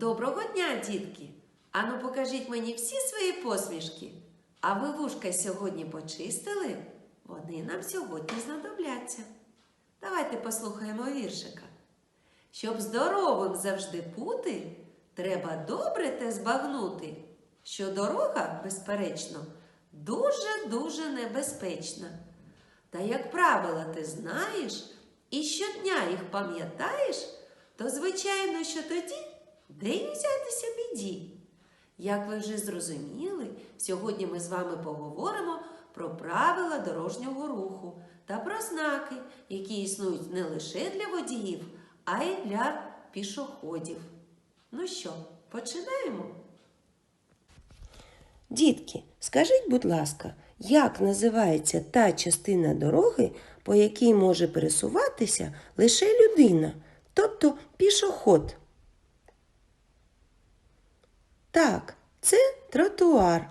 Доброго дня, дітки! Ану, покажіть мені всі свої посмішки. А ви вушка сьогодні почистили? Вони нам сьогодні знадобляться. Давайте послухаємо віршика. Щоб здоровим завжди бути, треба добре те збагнути, що дорога, безперечно, дуже-дуже небезпечна. Та як правила ти знаєш і щодня їх пам'ятаєш, то звичайно, що тоді де й взятися біді. Як ви вже зрозуміли, сьогодні ми з вами поговоримо про правила дорожнього руху та про знаки, які існують не лише для водіїв, а й для пішоходів. Ну що, починаємо? Дітки, скажіть, будь ласка, як називається та частина дороги, по якій може пересуватися лише людина, тобто пішоход? Так, це тротуар.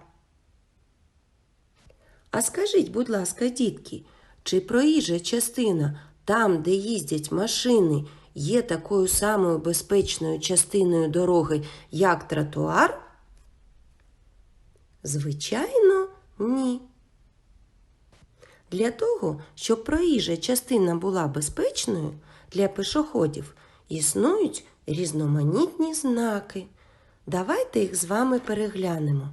А скажіть, будь ласка, дітки, чи проїжджа частина там, де їздять машини, є такою самою безпечною частиною дороги, як тротуар? Звичайно, ні. Для того, щоб проїжджа частина була безпечною для пішоходів, існують різноманітні знаки. Давайте їх з вами переглянемо.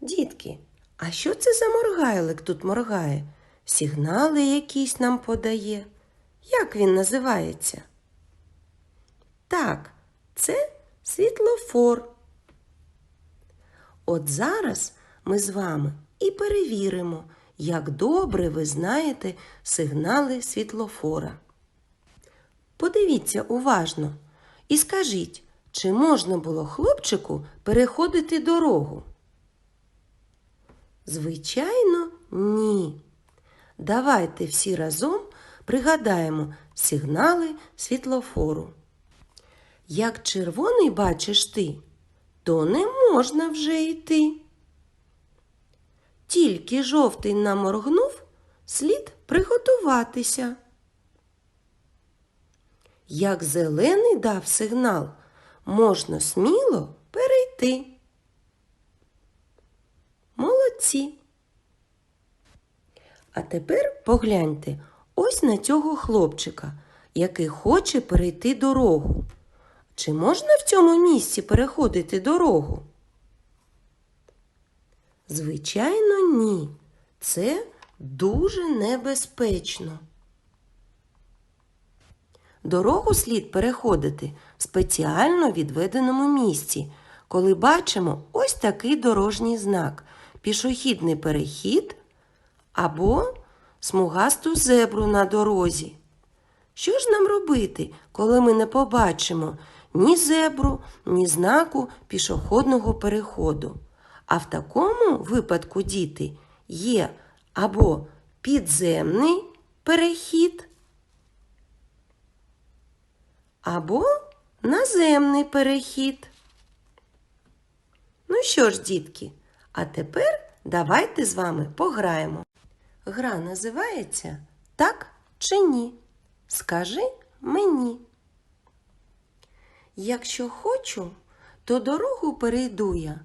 Дітки, а що це за моргайлик тут моргає? Сигнали якісь нам подає. Як він називається? Так, це світлофор. От зараз ми з вами і перевіримо, як добре ви знаєте сигнали світлофора. Подивіться уважно і скажіть, чи можна було хлопчику переходити дорогу? Звичайно, ні. Давайте всі разом пригадаємо сигнали світлофору. Як червоний бачиш ти, то не можна вже йти. Тільки жовтий наморгнув, слід приготуватися. Як зелений дав сигнал, можна сміло перейти. Молодці. А тепер погляньте ось на цього хлопчика, який хоче перейти дорогу. Чи можна в цьому місці переходити дорогу? Звичайно, ні. Це дуже небезпечно. Дорогу слід переходити в спеціально відведеному місці, коли бачимо ось такий дорожній знак пішохідний перехід або смугасту зебру на дорозі. Що ж нам робити, коли ми не побачимо ні зебру, ні знаку пішохідного переходу? А в такому випадку, діти, є або підземний перехід, або наземний перехід. Ну що ж, дітки, а тепер давайте з вами пограємо. Гра називається Так чи ні? Скажи мені. Якщо хочу, то дорогу перейду я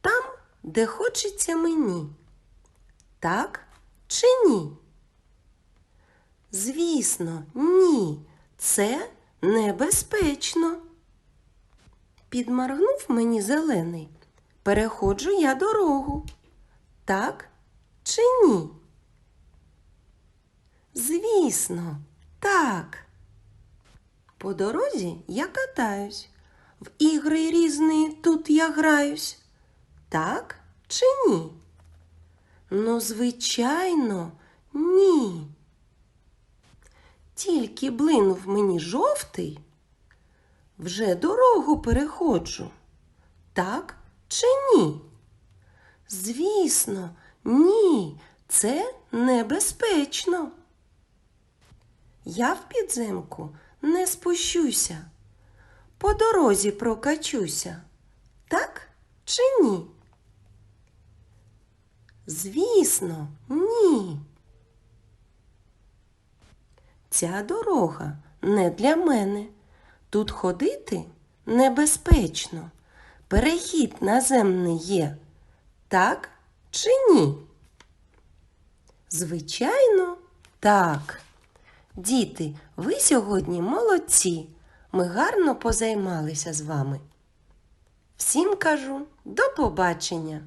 там, де хочеться мені. Так чи ні? Звісно, ні. Це небезпечно. Підморгнув мені зелений. Переходжу я дорогу. Так чи ні? Звісно, так. По дорозі я катаюсь, в ігри різні тут я граюсь. Так чи ні? Ну, звичайно, ні. Тільки блинув мені жовтий, вже дорогу переходжу. Так чи ні? Звісно, ні, це небезпечно. Я в підземку не спущуся, по дорозі прокачуся. Так чи ні? Звісно, ні. Ця дорога не для мене. тут ходити небезпечно. Перехід наземний є. Так чи ні? Звичайно, так. Діти, ви сьогодні молодці. Ми гарно позаймалися з вами. Всім кажу до побачення!